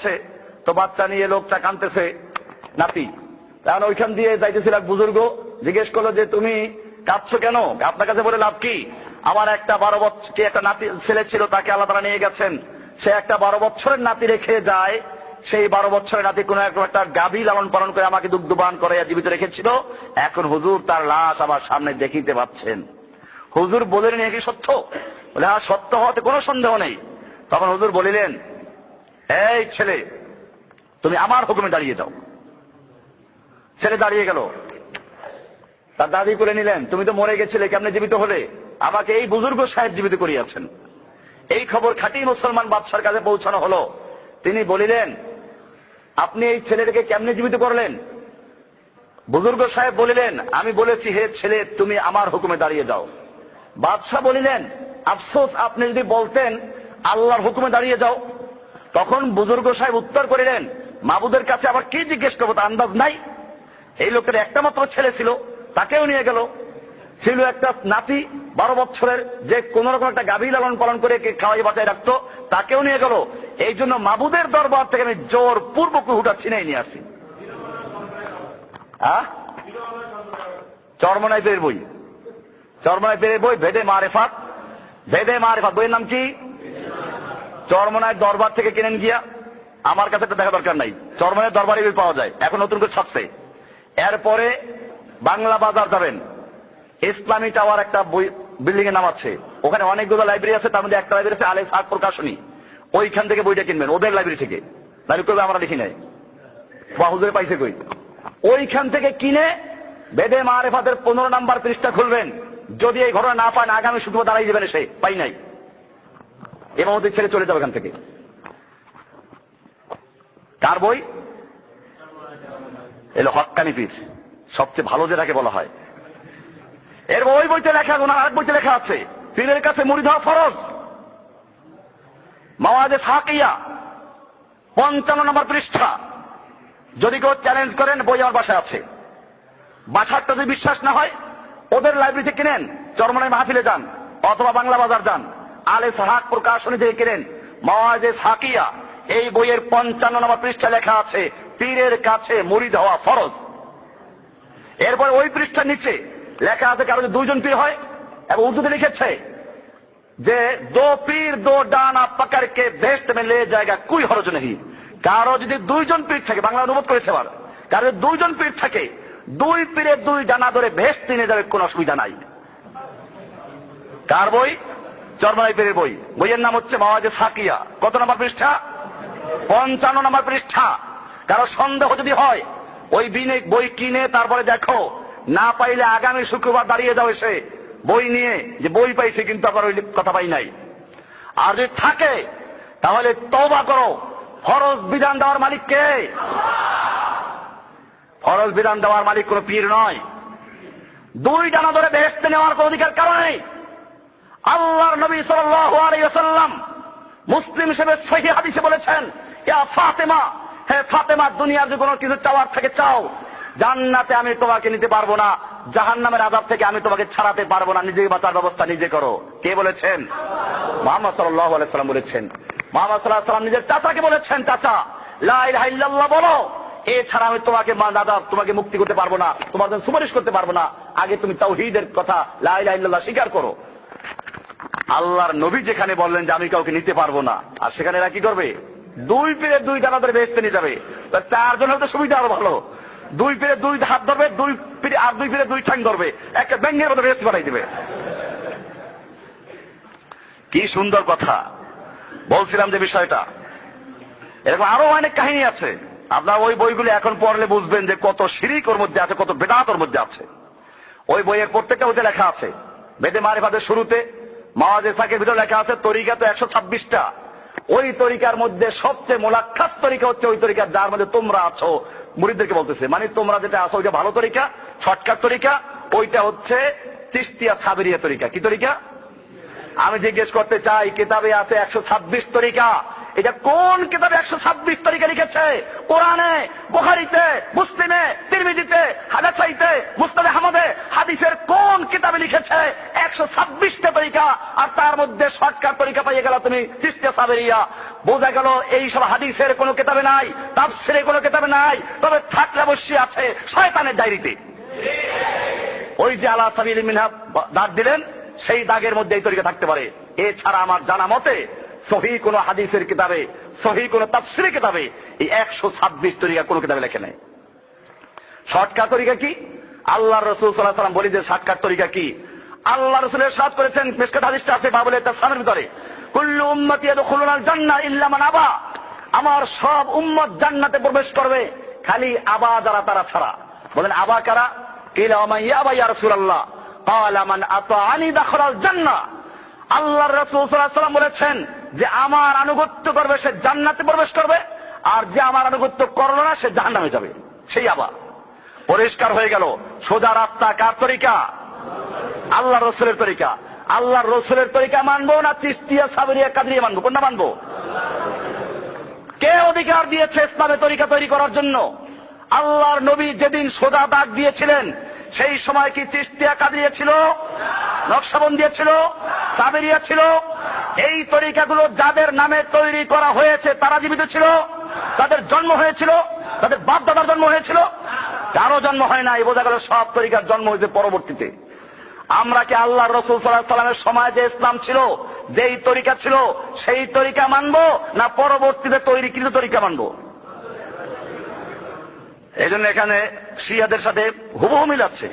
যাচ্ছে, তো বাচ্চা নিয়ে লোকটা কানতেছে নাতি। কারণ ওইখান দিয়ে যাইতেছিল এক বুজুর্গ, জিজ্ঞেস করল যে, তুমি কাঁদছো কেন? আপনার কাছে বলে লাভ কি? আমার একটা বারো বছর কি একটা নাতি, ছেলে ছিল, তাকে আল্লাহ তারা নিয়ে গেছেন। সে একটা বারো বছরের নাতি রেখে যায়, সেই বারো বছরের নাতি কোন একটা গাভী লালন পালন করে আমাকে দুগ্ধবান করে জীবিত রেখেছিল। এখন হুজুর তার লাশ আমার সামনে দেখিতে পাচ্ছেন। হুজুর বলেন কি সত্য? বলে হ্যাঁ সত্য হওয়াতে কোনো সন্দেহ নেই। তখন হুজুর বলিলেন এই ছেলে, তুমি আমার হুকুমে দাঁড়িয়ে যাও ছেলে দাঁড়িয়ে গেল। তার দাদি করে নিলেন, তুমি তো মরে গেছিলে, কেমনে জীবিত হলে? আমাকে এই বুজুর্গ সাহেব জীবিত করিয়াছেন। এই খবর খাঁটি মুসলমান বাদশার কাছে পৌঁছানো হলো। তিনি বলিলেন, আপনি এই ছেলেটাকে কেমনে জীবিত করলেন? বুজুর্গ সাহেব বলিলেন, আমি বলেছি, হে ছেলে, তুমি আমার হুকুমে দাঁড়িয়ে যাও। বাদশাহ বলিলেন, আফসোস, আপনি যদি বলতেন, আল্লাহর হুকুমে দাঁড়িয়ে যাও। তখন বুজুর্গ সাহেব উত্তর করিলেন, মাবুদের কাছে আবার কি জিজ্ঞেস করব? তা আন্দাজ নাই। এই লোকের একটা মাত্র ছেলে ছিল, তাকেও নিয়ে গেল। ছিল একটা নাতি, বারো বছরের যে কোন রকম একটা গাভী লালন পালন করে খাওয়াই বাঁচায় রাখতো, তাকেও নিয়ে গেল। এই জন্য মাবুদের দরবার থেকে আমি জোর পূর্ব কুহুটা ছিনাই নিয়ে আসি চরমনাই বই। চরমনাই বই, ভেদে মারেফাত। ভেদে মারেফাত, বইয়ের নাম কি? চরমনায় দরবার থেকে কিনেন গিয়া, আমার কাছে দেখা দরকার নাই। চরমনায় দরবারে পাওয়া যায়, এখন নতুন করে ছাপছে। এরপরে বাংলা বাজার যাবেন। ইসলামী টাওয়ার একটা বিল্ডিং এর নাম আছে। ওখানে অনেকগুলো লাইব্রেরি আছে, তার মধ্যে একটা লাইব্রেরি আছে আলে সাত প্রকাশনী। ওইখান থেকে বইটা কিনবেন, ওদের লাইব্রেরি থেকে। লাইব্রেরি করবে আমরা লিখি নাই? বাহুদের পাইছে কই? ওইখান থেকে কিনে বেদে মারেফাতের পনেরো নাম্বার পৃষ্ঠা খুলবেন। যদি এই ঘটনা না পান, আগামী শুক্রবার দাঁড়াই দেবেন সে পাই নাই। ওদের ছেড়ে চলে যাবে এখান থেকে। কার বই? এলো হক্কানি পীর। সবচেয়ে ভালো যেটাকে বলা হয়। এর ওই বইতে লেখা ওনার আরেক বইতে লেখা আছে, পীরের কাছে মুড়ি দেওয়া ফরজ। মাওয়াজে সাকিয়া পঞ্চান্ন নম্বর পৃষ্ঠা। যদি কেউ চ্যালেঞ্জ করেন, বই আমার বাসায় আছে। বাসারটা যদি বিশ্বাস না হয়, ওদের লাইব্রেরিতে কিনেন, চরমনায় মাহফিলে যান, অথবা বাংলা বাজার যান। আলে সাহাক প্রকাশনী থেকে কিনেন মাওয়াজে সাকিয়া। এই বইয়ের পঞ্চান্ন নম্বর পৃষ্ঠা লেখা আছে, পীরের কাছে মুড়ি দেওয়া ফরজ। এরপর ওই পৃষ্ঠার নিচে লেখা আছে কারও যদি দুইজন পীর হয়, এবং উর্দুতে লিখেছে যে, দো পীর, দো ডানা পাকারকে বেস্ট মে লে জায়গা, কুই হরজ নেই কারও যদি দুইজন পীর থাকে, বাংলা অনুবাদ করেছে আবার, কারও দুইজন পীর থাকে, দুই পীরের দুই ডানা ধরে ভেস্ট নিয়ে যাবে, কোনো অসুবিধা নাই। কার বই? চরমাই পীরের বই। বইয়ের নাম হচ্ছে মাওয়াজে সাকিয়া কত নম্বর পৃষ্ঠা? পঞ্চান্ন নম্বর পৃষ্ঠা। কারও সন্দেহ যদি হয়, ওই বিনে বই কিনে তারপরে দেখো, না পাইলে আগামী শুক্রবার দাঁড়িয়ে যাও এসে। বই নিয়ে যে বই পাইছে কিন্তু আবার ওই কথা পাই নাই। আর যদি থাকে, তাহলে তওবা করো। ফরজ বিধান দেওয়ার মালিক কে? ফরজ বিধান দেওয়ার মালিক কোন পীর নয়। দুই ডানা ধরে বেহেস্তে নেওয়ার কোন অধিকার কারণ নেই। আল্লাহর নবী সাল্লাম মুসলিম হিসেবে সহি হাদিসে বলেছেন, ইয়া ফাতেমা, হে ফাতেমা, দুনিয়ার যে কোনো কিছু চাওয়ার থেকে চাও। জান্নাতে আমি তোমাকে নিতে পারব না। জাহান নামের আজাব থেকে আমি তোমাকে ছাড়াতে পারব না। নিজে বাঁচার ব্যবস্থা নিজে করো। কে বলেছেন? মোহাম্মদ সাল্লাহ আলাইসাল্লাম বলেছেন। মোহাম্মদ সাল্লাহ সাল্লাম নিজের চাচাকে বলেছেন, চাচা লাইল্লাহ বলো। এছাড়া আমি তোমাকে মা, দাদা, তোমাকে মুক্তি করতে পারব না। তোমার জন্য সুপারিশ করতে পারব না। আগে তুমি তাওহীদের কথা লাইল্লাহ স্বীকার করো। আল্লাহর নবী যেখানে বললেন যে আমি কাউকে নিতে পারব না, আর সেখানে এরা কি করবে? দুই পেরে দুই ধরে বেসতে নিয়ে যাবে। চারজন হলে তো সুবিধা আরও ভালো। দুই পেরে দুই হাত ধরবে, দুই পেরে আর দুই পেরে দুই ঠ্যাং ধরবে। একটা ব্যাঙ্গের মতো রেস্ট বানাই দিবে। কি সুন্দর কথা। বলছিলাম যে বিষয়টা। এরকম আরও অনেক কাহিনী আছে। আপনার ওই বইগুলি এখন পড়লে বুঝবেন যে কত শিরিক ওর মধ্যে আছে, কত বেদাত ওর মধ্যে আছে। ওই বইয়ের প্রত্যেকটা ওতে লেখা আছে। বেদে মারিফাতের শুরুতে মাওয়াজে সাকের ভিতরে লেখা আছে, তরিকা তো একশো ছাব্বিশটা। ওই তরিকার মধ্যে সবচেয়ে মোলাক্ষাত তরিকা হচ্ছে ওই তরিকা যার মধ্যে তোমরা আছো, মুরিদদেরকে বলতেছে। মানে তোমরা যেটা আছো ওইটা ভালো তরিকা, শর্টকাট তরিকা, ওইটা হচ্ছে তিস্তিয়া সাবেরিয়া তরিকা। কি তরিকা? আমি জিজ্ঞেস করতে চাই, কিতাবে আছে একশো ছাব্বিশ তরিকা? এটা কোন কিতাবে একশো ছাব্বিশ তরিকা লিখেছে? কোরআনে বোখারিতে মুসলিমে তিরমিজিতে হাদাসাইতে মুস্তাদে হামদে হাদিসের কোন কিতাবে লিখেছে একশো ছাব্বিশটা তরিকা আর তার মধ্যে শর্টকাট তরিকা পাইয়ে গেল তুমি তিস্তিয়া সাবেরিয়া বোঝা গেল এই সব হাদিসের কোনো কেতাবে নাই তাফসিরে কোনো কেতাবে নাই, তবে থাকলে অবশ্যই আছে শয়তানের ডায়েরিতে। ওই যে আলা সাবিল মিনহা দাগ দিলেন, সেই দাগের মধ্যে এই তরিকা থাকতে পারে। এছাড়া আমার জানা মতে, সহি কোন হাদিসের কিতাবে, সহি কোন তাফসিরের কিতাবে এই একশো ছাব্বিশ তরিকা কোন কিতাবে লেখে নেই। শর্টকাট তরিকা কি? আল্লাহ রসুল সাল্লাহ সাল্লাম বলি যে শর্টকাট তরিকা কি? আল্লাহ রসুলের সাথ করেছেন মেসকাত হাদিসটা আছে, বাবুল তার সামনের ভিতরে। কুল্লু উম্মতি খুলুনাল জান্না ইল্লা মান আবা। আমার সব উম্মত জান্নাতে প্রবেশ করবে, খালি আবা যারা তারা ছাড়া। বলেন, আবা কারা? আল্লাহর রাসূল সাল্লাল্লাহু আলাইহি ওয়াসাল্লাম বলেছেন যে, আমার আনুগত্য করবে, সে জান্নাতে প্রবেশ করবে, আর যে আমার আনুগত্য করল না, সে জাহান্নামে যাবে। সেই আবা। পরিষ্কার হয়ে গেল। সোজা রাস্তা কার তরিকা? আল্লাহ রসুলের তরিকা। আল্লাহ রসুলের তরিকা মানবো না তিস্তিয়া, সাবরিয়া, কাদরিয়া মানবো? কোনটা মানবো? কে অধিকার দিয়েছে ইসলামে তরিকা তৈরি করার জন্য? আল্লাহর নবী যেদিন সোজা দাগ দিয়েছিলেন, সেই সময় কি তিস্তিয়া, কাদরিয়া ছিল? নকশাবন দিয়েছিল সাবেরিয়া ছিল? এই তরিকাগুলো যাদের নামে তৈরি করা হয়েছে, তারা জীবিত ছিল? তাদের জন্ম হয়েছিল? তাদের বাপ দাদার জন্ম হয়েছিল? কারও জন্ম হয় না এই বোঝা গেল সব তরিকার জন্ম হয়েছে পরবর্তীতে। আমরা কি আল্লাহ রসুল সাল্লাহ সাল্লামের সময় যে ইসলাম ছিল, যেই তরিকা ছিল, সেই তরিকা মানবো না পরবর্তীতে তৈরি কৃত তরিকা মানবো? এই জন্য এখানে শিয়াদের সাথে হুবহু মিল আছে।